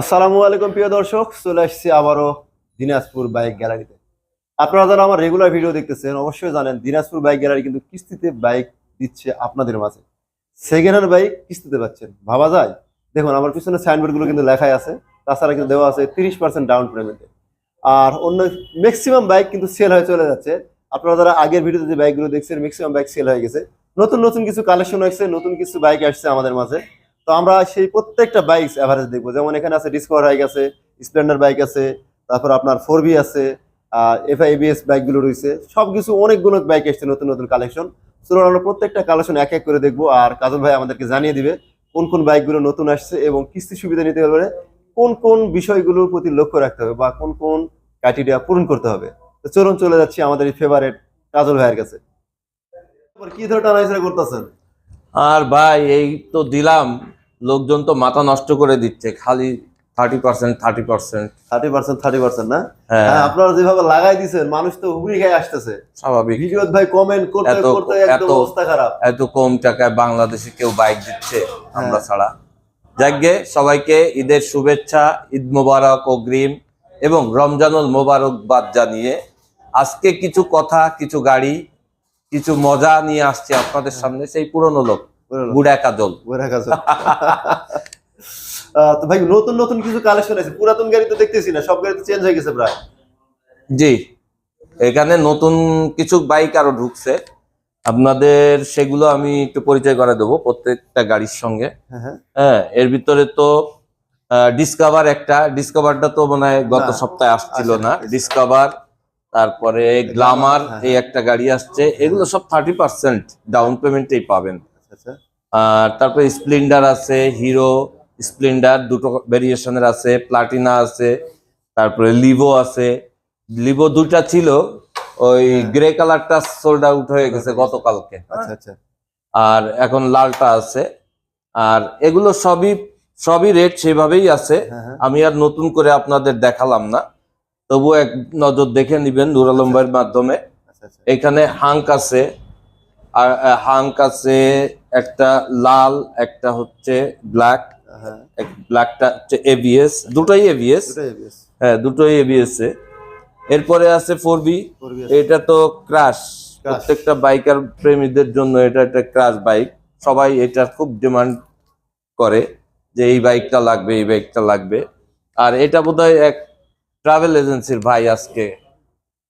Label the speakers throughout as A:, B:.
A: আসসালামু আলাইকুম, প্রিয় দর্শক। চলে আসছি আবারও দিনাজপুর বাইক গ্যালারিতে। আপনারা যারা আমার রেগুলার ভিডিও দেখতেছেন, অবশ্যই জানেন দিনাজপুর বাইক গ্যালারি কিন্তু কিস্তিতে বাইক দিচ্ছে আপনাদের মাঝে। সেকেন্ড হ্যান্ড বাইক কিস্তিতে পাচ্ছেন। ভাবা যায়? দেখুন, আমার পিছনে সাইনবোর্ডগুলো কিন্তু লেখাই আছে। তাছাড়া কিন্তু দেওয়া আছে তিরিশ পার্সেন্ট ডাউন পেমেন্টে আর অন্য ম্যাক্সিমাম বাইক কিন্তু সেল হয়ে চলে যাচ্ছে। আপনারা যারা আগের ভিডিওতে যে বাইকগুলো দেখছেন ম্যাক্সিমাম বাইক সেল হয়ে গেছে। নতুন নতুন কিছু কালেকশন হয়েছে, নতুন কিছু বাইক আসছে আমাদের মাঝে। তো আমরা সেই প্রত্যেকটা বাইক এভারেজ দেখব। যেমন এখানে আছে ডিসকভার বাইক আছে স্প্লেন্ডার বাইক আছে, তারপর আপনার ফোর বি আছে এফ আই বিএস বাইকগুলো রয়েছে। সবকিছু অনেকগুলো বাইক এসছে নতুন নতুন কালেকশন চলুন আমরা প্রত্যেকটা কালেকশন এক এক করে দেখব আর কাজল ভাই আমাদেরকে জানিয়ে দিবে কোন কোন বাইকগুলো নতুন আসছে এবং কিস্তি সুবিধা নিতে হলে কোন কোন বিষয়গুলোর প্রতি লক্ষ্য রাখতে হবে বা কোন কোন ক্রাইটেরিয়া পূরণ করতে হবে। তো চলুন চলে যাচ্ছি আমাদের ফেভারেট কাজল ভাইয়ের কাছে। কি ধরে টানাইসরা করতেছেন?
B: আর ভাই, এই তো দিলাম। লোকজন তো মাথা নষ্ট করে দিচ্ছে খালি thirty percent thirty percent
A: thirty percent thirty percent না?
B: হ্যাঁ।
A: হ্যাঁ আপনারা যেভাবে লাগাই দিচ্ছেন মানুষ তো হুড়ি খেয়ে আসতেছে।
B: স্বাভাবিক।
A: ভিডিও ভাই কমেন্ট করতে করতে একদম অবস্থা খারাপ।
B: এত কম টাকায় বাংলাদেশে কেউ বাইক দিচ্ছে আমরা
A: হ্যাঁ।
B: ছাড়া। যাকে সবাইকে ঈদের শুভেচ্ছা ঈদ মোবারক অগ্রিম এবং রমজানুল মোবারকবাদ জানিয়ে আজকে কিছু কথা কিছু গাড়ি কিছু মজা নিয়ে আসছে আপনাদের সামনে সেই পুরনো লোক? গুড়া কাজল।
A: কাছে আহ, তো ভাই নতুন নতুন কিছু কালেকশন আছে? পুরাতন গাড়ি তো দেখতেছি না সব গাড়ি তো চেঞ্জ হয়ে গেছে প্রায়।
B: জি এখানে নতুন কিছু বাইক আরও ঢুকছে। আপনাদের সেগুলো আমি একটু পরিচয় করে দেবো প্রত্যেকটা গাড়ির সঙ্গে।
A: হ্যাঁ হ্যাঁ।
B: হ্যাঁ এর ভিতরে তো ডিসকভার একটা। ডিসকভারটা তো মনে হয় গত সপ্তাহে আসছিল না। ডিসকভার তারপরে গ্লামার
A: হ্যাঁ,
B: এই একটা গাড়ি আসছে। এগুলো সব থার্টি পার্সেন্ট ডাউন পেমেন্টেই পাবেন। আর তারপরে স্প্লেন্ডার আছে হিরো স্প্লেন্ডার দুটো ভেরিয়েশনের আছে প্লাটিনা আছে তারপরে লিভো আছে। লিভো দুইটা ছিল ওই। গ্রে কালারটা সোল্ড আউট হয়ে গেছে গতকালকে।
A: আচ্ছা আচ্ছা।
B: আর এখন লালটা আছে। আর এগুলো সবই সবই রেট সেভাবেই আছে।
A: হ্যাঁ হ্যাঁ।
B: আমি আর নতুন করে আপনাদের দেখালাম না। তবু এক নজর দেখে নিবেন নুর আলম ভাইয়ের মাধ্যমে।
A: আচ্ছা আচ্ছা।
B: এখানে হাঙ্ক আছে। আর হাঙ্ক আছে একটা লাল একটা হচ্ছে ব্ল্যাক ব্ল্যাকটা হচ্ছে এবিএস দুটোই এবিএস হ্যাঁ দুটোই এবিএস এ। এরপরে আছে ফোর বি এটা তো ক্রাশ প্রত্যেকটা বাইকার প্রেমীদের জন্য এটা একটা ক্রাশ বাইক সবাই এটা খুব ডিমান্ড করে যে এই বাইকটা লাগবে এই বাইকটা লাগবে। আর এটা বোধহয় এক ট্রাভেল এজেন্সির ভাই আজকে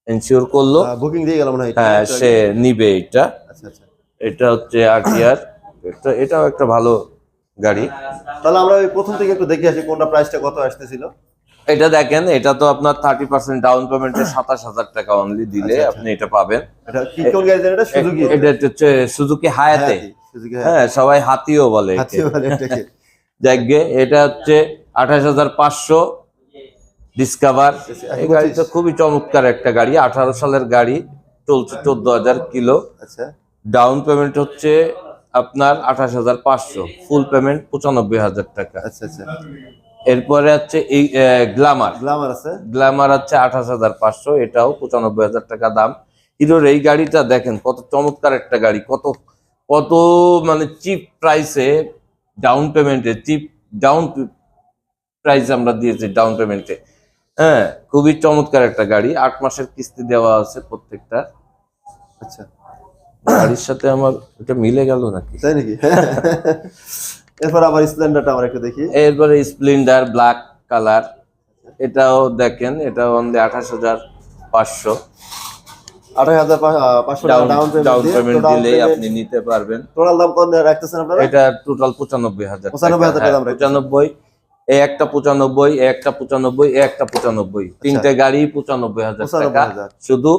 B: এনশিওর করল।
A: বুকিং দিয়ে গেলাম না
B: হ্যাঁ সে নিবে এটা।
A: আচ্ছা আচ্ছা।
B: এটা হচ্ছে আরটিআর এটা এটাও একটা ভালো গাড়ি।
A: তাহলে আমরা ওই প্রথম থেকে একটু দেখে আসি কোনটা প্রাইসটা কত আসতেছিল।
B: এটা দেখেন এটা তো আপনার থার্টি পার্সেন্ট ডাউন পেমেন্টে সাতাশ হাজার টাকা অনলি দিলে
A: আচ্ছা, আচ্ছা।
B: আপনি এটা পাবেন।
A: এটা কি কোন গাড়ি জানেন এটা সুজুকি
B: এটা হচ্ছে সুজুকি হায়াতে হ্যাঁ সবাই হাতিও বলে যাকগে এটা হচ্ছে আঠাশ হাজার পাঁচশো ডিসকভার এই গাড়িটা খুবই চমৎকার একটা গাড়ি আঠারো সালের গাড়ি চলছে চোদ্দ হাজার কিলো।
A: আচ্ছা।
B: ডাউন পেমেন্ট হচ্ছে আপনার আঠাশ হাজার পাঁচশো ফুল পেমেন্ট পঁচানব্বই হাজার টাকা।
A: আচ্ছা আচ্ছা।
B: এরপরে হচ্ছে এই গ্লামার।
A: গ্লামার আছে?
B: গ্ল্যামার হচ্ছে আঠাশ হাজার পাঁচশো এটাও পঁচানব্বই হাজার টাকা দাম। হিরোর এই গাড়িটা দেখেন কত চমৎকার একটা গাড়ি কত কত মানে চিপ প্রাইসে ডাউন পেমেন্টে চিপ ডাউন প্রাইস আমরা দিয়েছি ডাউন পেমেন্টে। হ্যাঁ খুবই চমৎকার একটা গাড়ি আট মাসের কিস্তি দেওয়া আছে প্রত্যেকটা।
A: আচ্ছা।
B: গাড়ির সাথে আমার এটা মিলে গেল নাকি?
A: তাই নাকি? এরপর আবার স্প্লেন্ডারটা আমরা একটু দেখি।
B: এরপরে স্প্লেন্ডার ব্ল্যাক কালার। এটাও দেখেন এটা অনলি আঠাশ হাজার পাঁচশো।
A: আঠাশ হাজার পাঁচশো
B: ডাউন
A: পেমেন্ট
B: দিলেই আপনি নিতে পারবেন।
A: টোটাল দাম কত রাখতেছেন আপনারা?
B: এটা টোটাল পঁচানব্বই হাজার
A: 95,000 টাকা দাম
B: পঁচানব্বই এ একটা পঁচানব্বই একটা পঁচানব্বই একটা পঁচানব্বই। তিনটে গাড়ি পঁচানব্বই হাজার টাকা। শুধু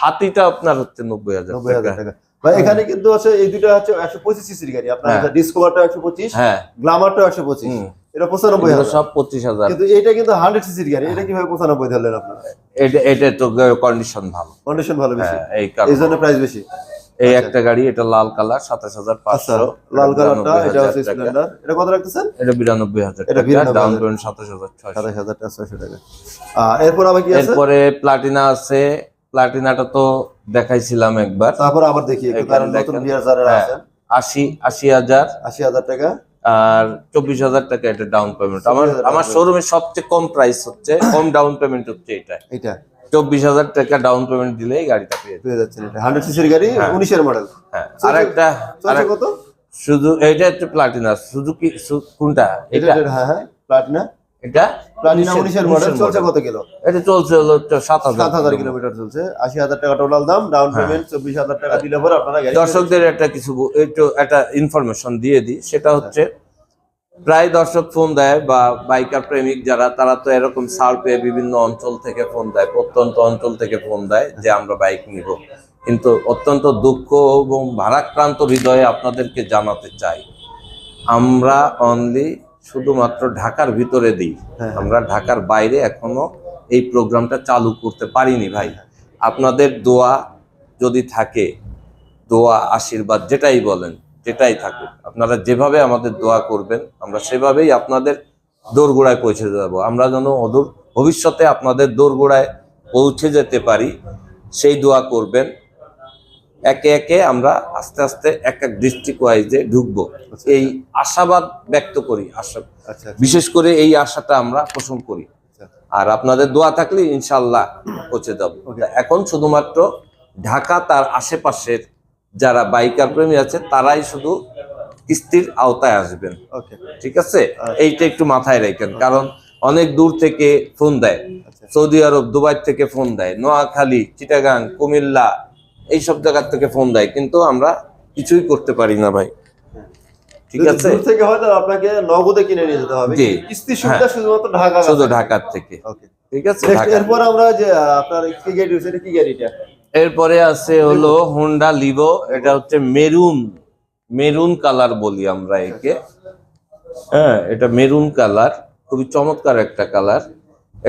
B: হাতিটা আপনার হচ্ছে নব্বই হাজার
A: নব্বই হাজার
B: টাকা।
A: টাকা। এখানে কিন্তু আছে এই দুটো হচ্ছে একশো পঁচিশ সিসির গাড়ি। আপনার
B: হ্যাঁ।
A: ডিসকভারটা একশো পঁচিশ
B: হ্যাঁ।
A: গ্লামারটা একশো পঁচিশ। এটা পঁচানব্বই হাজার।
B: সব পঁচিশ হাজার।
A: কিন্তু এটা কিন্তু হান্ড্রেড সিসির গাড়ি। এটা কীভাবে পঁচানব্বই ধরলেন আপনারা?
B: এটা এটা তো কন্ডিশন ভালো।
A: কন্ডিশন ভালো বেশি।
B: হ্যাঁ এই
A: এই জন্য প্রাইস বেশি।
B: এই একটা গাড়ি এটা লাল কালার সাতাশ হাজার
A: আচ্ছা
B: পাঁচশো
A: লাল কালারটা এটা হচ্ছে স্প্লেন্ডার এটা কত রাখতেছেন?
B: এটা বিরানব্বই হাজার
A: এটা
B: টাকা।
A: 92,000
B: ডাউন পেমেন্ট সাতাশ হাজার
A: সাতাশ হাজার টাকা। এরপর আবার কি আছে?
B: এরপরে প্লাটিনা আছে প্লাটিনাটা তো দেখাইছিলাম একবার।
A: তারপর আবার দেখি একটু কারণ নতুন। বিয়ার যারা
B: হ্যাঁ।
A: আছেন।
B: আশি আশি হাজার
A: আশি হাজার টাকা।
B: আর চব্বিশ হাজার টাকা এটা ডাউন পেমেন্ট আমার
A: 24,000
B: আমার শোরুমে সবচেয়ে কম প্রাইস হচ্ছে কম ডাউন পেমেন্ট হচ্ছে এটা।
A: এটা
B: চব্বিশ হাজার টাকা ডাউন পেমেন্ট দিলেই গাড়িটা পেয়ে
A: যাচ্ছেন এটা। হান্ড্রেড সিসির গাড়ি উনিশের মডেল
B: হ্যাঁ আর একটা
A: কত?
B: শুধু এটা হচ্ছে প্লাটিনা সুজুকি কোনটা?
A: এটা হ্যাঁ হ্যাঁ প্লাটিনা
B: এটা
A: উনিশের মডেল চলছে কত কিলো?
B: এটা চলছে হলো হচ্ছে সাত
A: সাত হাজার
B: হাজার
A: কিলোমিটার চলছে। আশি হাজার টাকা টোটাল দাম ডাউন পেমেন্ট চব্বিশ হাজার টাকা দিলে পরে আপনারা
B: দর্শকদের একটা কিছু একটু একটা ইনফরমেশন দিয়ে দিই। সেটা হচ্ছে প্রায় দর্শক ফোন দেয় বা বাইকার প্রেমিক যারা তারা তো এরকম সার পেয়ে বিভিন্ন অঞ্চল থেকে ফোন দেয় প্রত্যন্ত অঞ্চল থেকে ফোন দেয় যে আমরা বাইক নিব। কিন্তু অত্যন্ত দুঃখ এবং ভারাক্রান্ত হৃদয়ে আপনাদেরকে জানাতে চাই আমরা অনলি শুধুমাত্র ঢাকার ভিতরে দিই।
A: হ্যাঁ।
B: আমরা ঢাকার বাইরে এখনও এই প্রোগ্রামটা চালু করতে পারিনি ভাই। আপনাদের দোয়া যদি থাকে দোয়া আশীর্বাদ যেটাই বলেন যেটাই থাকুক আপনারা যেভাবে আমাদের দোয়া করবেন আমরা সেভাবেই আপনাদের দোরগোড়ায় পৌঁছে যাব। আমরা যেন অদূর ভবিষ্যতে আপনাদের দোরগোড়ায় পৌঁছে যেতে পারি সেই দোয়া করবেন। একে একে আমরা আস্তে আস্তে এক এক ডিস্ট্রিক্ট ওয়াইজে ঢুকবো এই আশাবাদ ব্যক্ত করি আশা।
A: আচ্ছা
B: বিশেষ করে এই আশাটা আমরা পোষণ করি।
A: আচ্ছা।
B: আর আপনাদের দোয়া থাকলে ইনশাল্লাহ পৌঁছে যাব এখন শুধুমাত্র ঢাকা তার আশেপাশের যারা বাইকার প্রেমী আছে তারাই শুধু কিস্তির আওতায় আসবেন।
A: ওকে।
B: ঠিক আছে?
A: আচ্ছা।
B: এইটা একটু মাথায় রাখেন কারণ অনেক দূর থেকে ফোন দেয়।
A: আচ্ছা।
B: সৌদি আরব দুবাই থেকে ফোন দেয়। নোয়াখালী চিটাগাং কুমিল্লা এইসব জায়গার থেকে ফোন দেয় কিন্তু আমরা কিছুই করতে পারি না ভাই। ঠিক আছে?
A: থেকে হয় আপনাকে নগদে কিনে নিয়ে যেতে হবে। কিস্তি সুবিধা শুধুমাত্র ঢাকা
B: শুধু ঢাকার থেকে। ঠিক আছে?
A: এরপর আমরা যে আপনার কি গাড়ি রয়েছে কি গাড়িটা?
B: এরপরে আছে হলো হোন্ডা লিভো এটা হচ্ছে মেরুন মেরুন কালার বলি আমরা একে। হ্যাঁ এটা মেরুন কালার খুবই চমৎকার একটা কালার।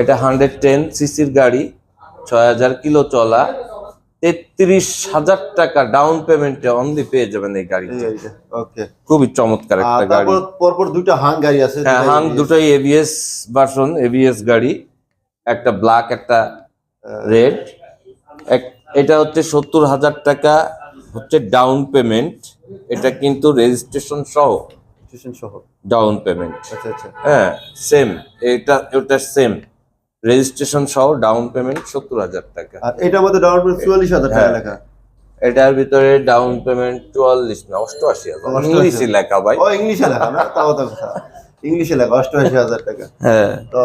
B: এটা হান্ড্রেড টেন সিসির গাড়ি ছয় হাজার কিলো চলা। তেত্রিশ হাজার টাকা ডাউন পেমেন্টে অনলি পেয়ে যাবেন এই গাড়িটা। খুবই চমৎকার একটা গাড়ি।
A: পরপর দুইটা হাং গাড়ি আছে
B: হ্যাঁ হাং দুটোই এবিএস ভার্সন এবিএস গাড়ি। একটা ব্ল্যাক একটা রেড এটা হচ্ছে সত্তর হাজার টাকা হচ্ছে ডাউন পেমেন্ট এটা কিন্তু রেজিস্ট্রেশন সহ।
A: সহ।
B: ডাউন পেমেন্ট
A: আচ্ছা আচ্ছা।
B: হ্যাঁ সেম এটা ওটা সেম রেজিস্ট্রেশন সহ ডাউন পেমেন্ট সত্তর হাজার টাকা।
A: আর এটার মধ্যে ডাউন পেমেন্ট চুয়াল্লিশ হাজার টাকা
B: হ্যাঁ।
A: লেখা।
B: এটার ভিতরে ডাউন পেমেন্ট চুয়াল্লিশ না অষ্টআশি হাজার। ইংলিশই লেখা ভাই।
A: ও ইংলিশে লেখা না? তাও তো ইংলিশে লেখা অষ্টআশি হাজার টাকা।
B: হ্যাঁ।
A: তো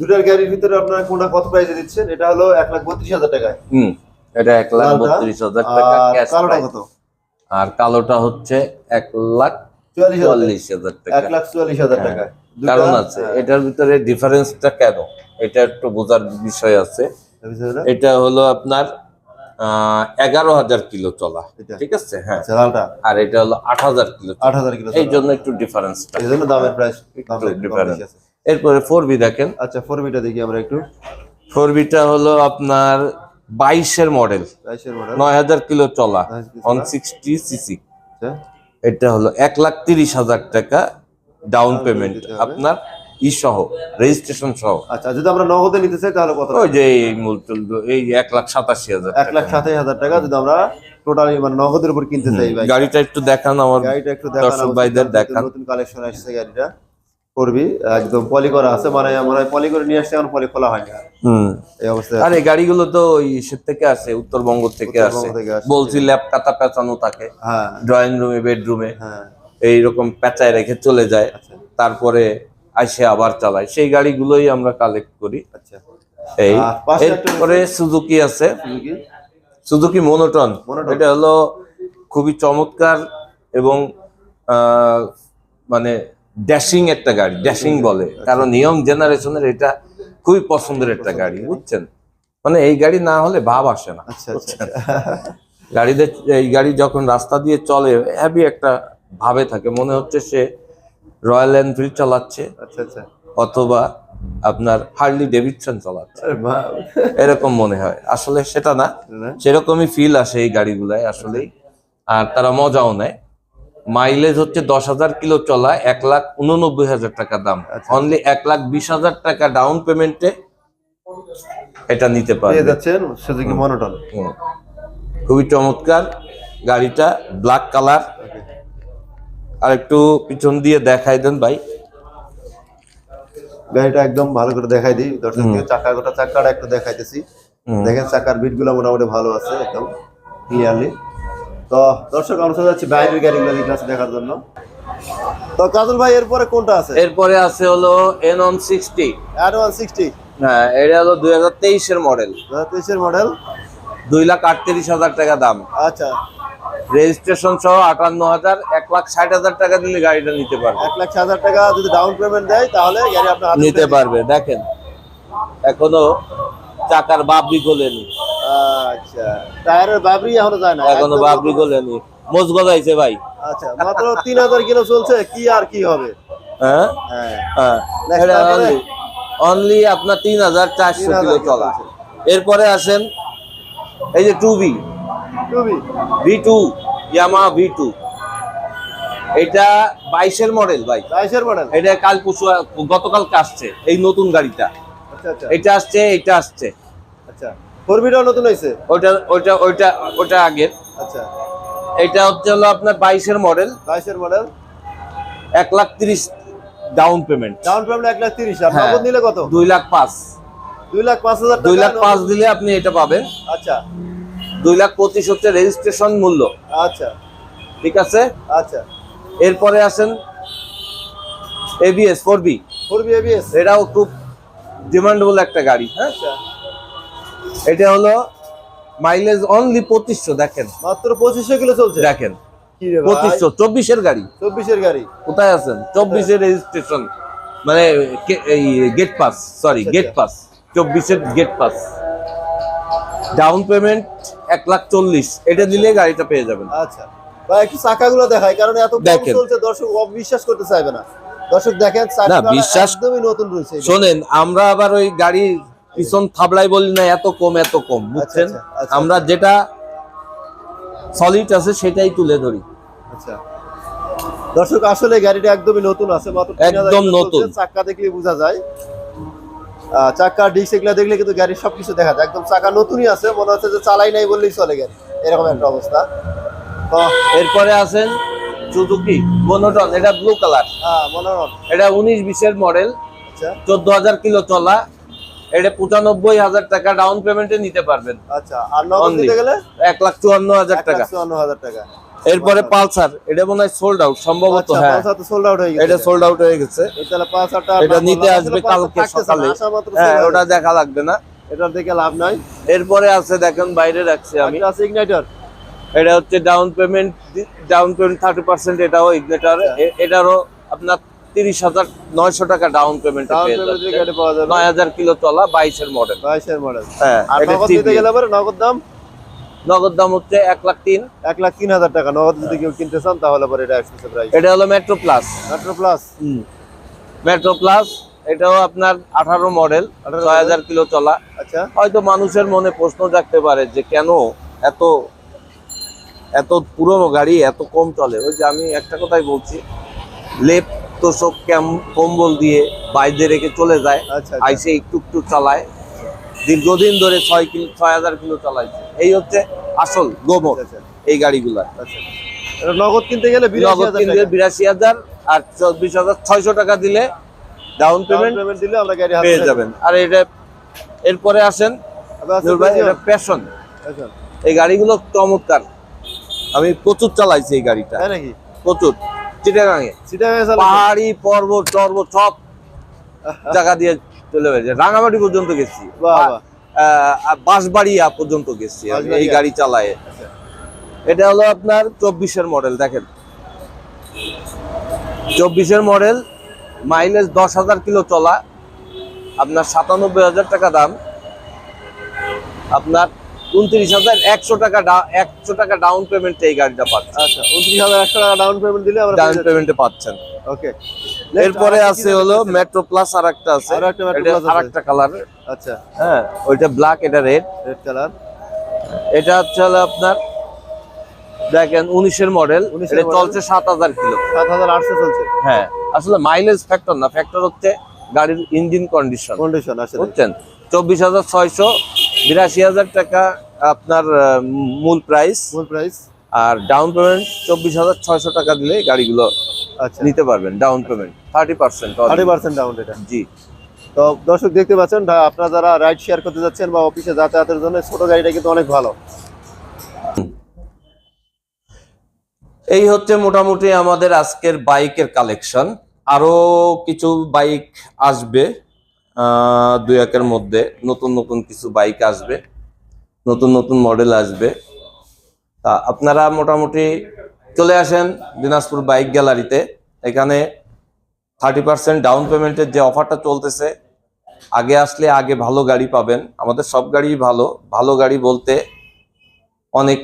A: দুটার গাড়ির ভিতরে আপনারা কোনটা কত প্রাইসে দিচ্ছেন? এটা হলো এক লাখ বত্রিশ হাজার টাকায়।
B: হুম এটা এক লাখ বত্রিশ হাজার টাকা ক্যাশ
A: কালোটা কত?
B: আর কালোটা হচ্ছে এক লাখ
A: চুয়াল্লিশ হাজার।
B: টাকা।
A: এক লাখ চুয়াল্লিশ হাজার
B: হ্যাঁ।
A: টাকা
B: কারণ আছে এটার ভিতরে ডিফারেন্সটা কেন? এটা একটু বোঝার বিষয় আছে। এটা হলো আপনার এগারো হাজার কিলো চলা। ঠিক আছে? হ্যাঁ।
A: আচ্ছা
B: আর এটা হলো আট হাজার কিলো
A: আট হাজার কিলো
B: এই জন্য একটু
A: জন্য দামের প্রাইস
B: difference। এরপরে ফোর বি দেখেন।
A: আচ্ছা ফোর বিটা দেখি আমরা একটু।
B: ফোর বিটা হলো আপনার বাইশের মডেল নয় হাজার কিলো চলা। ওয়ান। সিক্সটি সিসি এটা হলো এক লাখ তিরিশ হাজার টাকা ডাউন পেমেন্ট আপনার ই সহ রেজিস্ট্রেশন সহ।
A: আচ্ছা যদি আমরা নগদে নিতে চাই তাহলে কত
B: ওই যে এই মূলতুল এই এক লাখ সাতাশি হাজার
A: এক লাখ সাতাশ হাজার টাকা যদি আমরা টোটালি মানে নগদের উপর কিনতে চাই ভাই।
B: গাড়িটা একটু দেখান আমার
A: গাড়িটা একটু দেখান
B: দর্শক ভাইদের দেখান।
A: নতুন কালেকশন আসছে গাড়িটা। করবি একদম পলি করা আছে মানে আমরা পলি করে নিয়ে আসছে এখন পলি খোলা হয় না।
B: হুম।
A: এই অবস্থায়
B: আর গাড়িগুলো তো ওই ইসের থেকে আসে উত্তরবঙ্গ থেকে আসে। বলছি ল্যাপ কাতা পেঁচানো থাকে।
A: হ্যাঁ।
B: ড্রয়িং রুমে বেডরুমে
A: হ্যাঁ।
B: এইরকম পেঁচায় রেখে চলে যায়।
A: আচ্ছা।
B: তারপরে আসে আবার চালায়। সেই গাড়িগুলোই আমরা কালেক্ট করি।
A: আচ্ছা।
B: এই এরপরে সুজুকি আছে।
A: সুজুকি
B: মনোটন এটা হলো খুবই চমৎকার এবং মানে ড্যাশিং একটা গাড়ি ড্যাশিং বলে। কারণ ইয়ং জেনারেশনের এটা খুবই পছন্দের একটা গাড়ি বুঝছেন? মানে এই গাড়ি না হলে ভাব আসে না
A: আচ্ছা আচ্ছা
B: গাড়িতে এই গাড়ি যখন রাস্তা দিয়ে চলে হ্যাভি একটা ভাবে থাকে। মনে হচ্ছে সে রয়্যাল এনফিল্ড চালাচ্ছে
A: আচ্ছা আচ্ছা।
B: অথবা আপনার হার্লি ডেভিডসন চালাচ্ছে। এরকম মনে হয়। আসলে সেটা না? সেরকমই ফিল আসে এই গাড়িগুলায় আসলেই। আর তারা মজাও নেয়। মাইলেজ হচ্ছে দশ হাজার কিলো চলা এক লাখ উননব্বই হাজার টাকা দাম।
A: আচ্ছা।
B: অনলি এক লাখ বিশ হাজার টাকা ডাউন পেমেন্টে এটা নিতে
A: মনোটন
B: খুবই চমৎকার। গাড়িটা ব্ল্যাক কালার আর একটু পিছন দিয়ে দেখাই দেন ভাই।
A: গাড়িটা একদম ভালো করে দেখাই দিই। দর্শককে চাকা গোটা চাকাটা একটু দেখাইতেছি। দেখেন চাকার বিটগুলো মোটামুটি ভালো আছে একদম ক্লিয়ারলি তো দর্শক আমরা যাচ্ছি বাইরের গাড়িগুলো দেখে দেখার জন্য। তো কাজল ভাই এরপরে কোনটা আছে?
B: এরপরে আছে হলো এন অন সিক্সটি
A: অ্যাডওয়ান সিক্সটি
B: হ্যাঁ এটা হলো দুই হাজার তেইশের মডেল
A: দু হাজার তেইশের মডেল
B: দুই লাখ আটত্রিশ হাজার টাকা দাম।
A: আচ্ছা।
B: রেজিস্ট্রেশন সহ আটান্ন হাজার এক লাখ ষাট হাজার টাকা দিলে গাড়িটা নিতে পারবে।
A: এক লাখ হাজার টাকা যদি ডাউন পেমেন্ট দেয় তাহলে গাড়ি আপনার
B: নিতে পারবে দেখেন। এখনও চাকার বাবরি গোলেনি।
A: আচ্ছা টায়ারের বাবরি এখনও যায় না
B: এখনও
A: একদম
B: বাবরি গোলেনি মোজ গজাইছে ভাই।
A: আচ্ছা মাত্র তিন হাজার কিলো চলছে কি আর কি হবে?
B: হ্যাঁ?
A: হ্যাঁ।
B: হ্যাঁ। অনলি আপনার তিন হাজার চারশো
A: 3,000
B: কিলো
A: কিলো
B: চলা। এরপরে আসেন এই যে two B
A: two B
B: V two Yamaha V two এটা বাইশের মডেল ভাই।
A: বাইশের মডেল
B: এটা কাল পরশু গতকালকে আসছে এই নতুন গাড়িটা।
A: আচ্ছা আচ্ছা।
B: এটা আসছে এটা আসছে।
A: আচ্ছা। ফোর বিটাও নতুন হয়েছে
B: ওইটা ওইটা ওইটা ওইটা আগের।
A: আচ্ছা।
B: এটা হচ্ছে হলো আপনার বাইশের মডেল
A: বাইশের মডেল
B: এক লাখ তিরিশ ডাউন পেমেন্ট
A: ডাউন পেমেন্ট এক লাখ তিরিশ। আর
B: হ্যাঁ।
A: নগদ নিলে কত?
B: দুই লাখ পাঁচ।
A: দুই লাখ পাঁচ হাজার
B: দুই লাখ পাঁচ দিলে আপনি এটা পাবেন।
A: আচ্ছা।
B: দুই লাখ পঁচিশ হচ্ছে রেজিস্ট্রেশন মূল্য।
A: আচ্ছা।
B: ঠিক আছে?
A: আচ্ছা।
B: এরপরে আসেন ABS four B
A: four B ABS
B: এটাও খুব ডিমান্ডেবল একটা গাড়ি হ্যাঁ?
A: আচ্ছা।
B: এটা হলো মাইলেজ অনলি পঁচিশশো দেখেন।
A: মাত্র পঁচিশশো কিলো চলছে?
B: দেখেন। পঁচিশশো চব্বিশের গাড়ি।
A: চব্বিশের গাড়ি।
B: কোথায় আছেন? চব্বিশের রেজিস্ট্রেশন মানে এই gate pass sorry gate. Pass চব্বিশের গেট পাস ডাউন পেমেন্ট এক লাখ চল্লিশ। এটা দিলে গাড়িটা পেয়ে যাবেন।
A: আচ্ছা। একটু চাকাগুলো দেখাই কারণ এত কম চলছে দর্শক বিশ্বাস করতে চাইবে না। দর্শক দেখেন চাকাটা
B: বিশ্বাস-
A: একদমই নতুন রয়েছে।
B: শোনেন আমরা আবার ওই গাড়ি পিছন থাবলাই বলি না এত কম এত কম বুঝছেন?
A: আচ্ছা, আচ্ছা,
B: আমরা যেটা সলিড আছে সেটাই তুলে ধরি।
A: আচ্ছা। দর্শক আসলে গাড়িটা একদমই নতুন আছে মাত্র
B: একদম নতুন।
A: চাকা দেখলে বোঝা যায়। আহ, চাক্কা ডিস্ক এগুলো দেখলে কিন্তু গাড়ির সবকিছু দেখা যায়। একদম চাকা নতুনই আছে মনে হচ্ছে যে চালাই নাই বললেই চলে গাড়ি এরকম একটা অবস্থা। তো
B: এরপরে আছেন সুজুকি মনোটন এটা ব্লু কালার
A: হ্যাঁ মনোরম
B: এটা উনিশ বিশের মডেল
A: আচ্ছা।
B: চোদ্দ হাজার কিলো চলা। এটা পঁচানব্বই হাজার টাকা ডাউন পেমেন্টে নিতে পারবেন।
A: আচ্ছা আর নগদ দিতে গেলে?
B: এক লাখ চুয়ান্ন হাজার টাকা।
A: চুয়ান্ন হাজার টাকা।
B: এরপরে পালসার এটা মনে হয় সোল্ড আউট সম্ভবত
A: আচ্ছা
B: হ্যাঁ।
A: সোল্ড আউট হয়ে গেছে।
B: এটা সোল্ড আউট হয়ে গেছে।
A: তাহলে টাকা
B: এটা নিতে আসবে কালকে সকালে। হ্যাঁ ওটা দেখা লাগবে না।
A: এটার দেখে লাভ নাই।
B: এরপরে আছে দেখেন বাইরে রাখছি আমি।
A: আছে ইগনাইটর
B: এটা হচ্ছে down payment down payment thirty percent এটাও ইগনেটার এটারও আপনার তিরিশ হাজার নয়শো টাকা ডাউন পেমেন্ট নয় হাজার কিলো চলা বাইশের মডেল
A: বাইশের মডেল
B: হ্যাঁ
A: আর নগদ নিতে গেলে পরে নগদ দাম?
B: নগদ দাম হচ্ছে এক লাখ তিন।
A: এক লাখ তিন হাজার টাকা। নগদ যদি কেউ কিনতে চান তাহলে পরে এটা আসতেছে প্রাইস
B: এটা হলো metro plus
A: metro plus
B: metro plus এটাও আপনার আঠারো মডেল
A: 18
B: ছয় হাজার কিলো চলা।
A: আচ্ছা।
B: হয়তো মানুষের মনে প্রশ্ন জাগতে পারে যে কেন এত এত পুরনো গাড়ি এত কম চলে? ওই যে আমি একটা কথাই বলছি লেপ তোষক কম্বল দিয়ে বাইরে রেখে চলে যায়
A: আচ্ছা।
B: আইসে একটু একটু চালায়। দীর্ঘদিন ধরে ছয় কিলো ছয় হাজার কিলো চালাইছে। এই হচ্ছে আসল
A: আচ্ছা
B: এই গাড়িগুলা।
A: আচ্ছা নগদ কিনতে গেলে
B: নগদ
A: টাকা।
B: বিরাশি হাজার আর চব্বিশ হাজার ছয়শো টাকা দিলে ডাউন পেমেন্ট
A: দিলে আমরা গাড়ি
B: পেয়ে যাবেন। আর এটা এরপরে আসেন নূর এটা প্যাশন
A: আচ্ছা।
B: এই গাড়িগুলো চমৎকার। আমি প্রচুর চালাইছি এই গাড়িটা। প্রচুর। চিটাগাঙে। পাহাড়ি পর্বত টর্বত সব জায়গা দিয়ে চলে গেছে। রাঙামাটি পর্যন্ত গেছি। বাঁশবাড়িয়া পর্যন্ত গেছি এই গাড়ি চালায়। এটা হলো আপনার চব্বিশের মডেল দেখেন। চব্বিশের মডেল মাইলেজ দশ হাজার কিলো চলা আপনার সাতানব্বই হাজার টাকা দাম। আপনার উনত্রিশ হাজার একশো টাকা একশো টাকা ডাউন পেমেন্ট এই গাড়িটা পাচ্ছেন
A: আচ্ছা উনত্রিশ হাজার একশো টাকা ডাউন পেমেন্ট দিলে আমরা
B: ডাউন পেমেন্টে পাচ্ছেন।
A: ওকে
B: এরপরে আছে হলো মেট্রো প্লাস আর একটা আছে।
A: আরও একটা আছে।
B: কালার
A: আচ্ছা।
B: হ্যাঁ ওইটা ব্ল্যাক এটা রেড
A: রেড কালার
B: এটা হচ্ছে হলো আপনার দেখেন উনিশের মডেল
A: 19
B: এটা চলছে সাত হাজার কিলো।
A: সাত হাজার আটশো চলছে।
B: হ্যাঁ আসলে মাইলেজ ফ্যাক্টর না ফ্যাক্টর হচ্ছে গাড়ির ইঞ্জিন কন্ডিশন
A: কন্ডিশন আসলে।
B: বুঝছেন? চব্বিশ হাজার ছয়শো বিরাশি হাজার টাকা আপনার মূল প্রাইস
A: মূল প্রাইস
B: আর ডাউন পেমেন্ট চব্বিশ হাজার ছয়শো টাকা দিলে গাড়িগুলো
A: আচ্ছা।
B: নিতে পারবেন down payment thirty percent
A: thirty percent down এটা
B: জি।
A: তো দর্শক দেখতে পাচ্ছেন আপনারা যারা রাইড শেয়ার করতে যাচ্ছেন বা অফিসে যাতায়াতের জন্য ছোট গাড়িটা কিন্তু অনেক ভালো।
B: এই হচ্ছে মোটামুটি আমাদের আজকের বাইকের কালেকশন আরও কিছু বাইক আসবে। দুই একের মধ্যে নতুন নতুন কিছু বাইক আসবে, নতুন নতুন মডেল আসবে। তা আপনারা মোটামুটি চলে আসেন দিনাজপুর বাইক গ্যালারিতে। এখানে থার্টি পার্সেন্ট ডাউন পেমেন্টের যে অফারটা চলতেছে, আগে আসলে আগে ভালো গাড়ি পাবেন। আমাদের সব গাড়ি ভালো। ভালো গাড়ি বলতে অনেক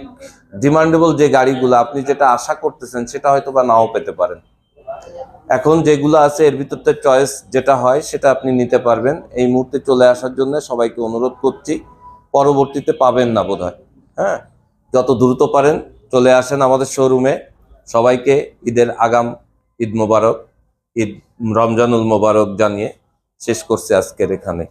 B: ডিমান্ডেবল যে গাড়িগুলো আপনি যেটা আশা করতেছেন সেটা হয়তো বা নাও পেতে পারেন। এখন যেগুলো আছে, এর ভিতরতে চয়েস যেটা হয়, সেটা আপনি নিতে পারবেন। এই মুহূর্তে চলে আসার জন্য সবাইকে অনুরোধ করছি, পরবর্তীতে পাবেন না বোধ হয়? হ্যাঁ যত দ্রুত পারেন, চলে আসেন আমাদের শোরুমে সবাইকে ঈদের আগাম, ঈদ মোবারক, ঈদ রমজানুল মোবারক জানিয়ে শেষ করছে আজকের এখানে।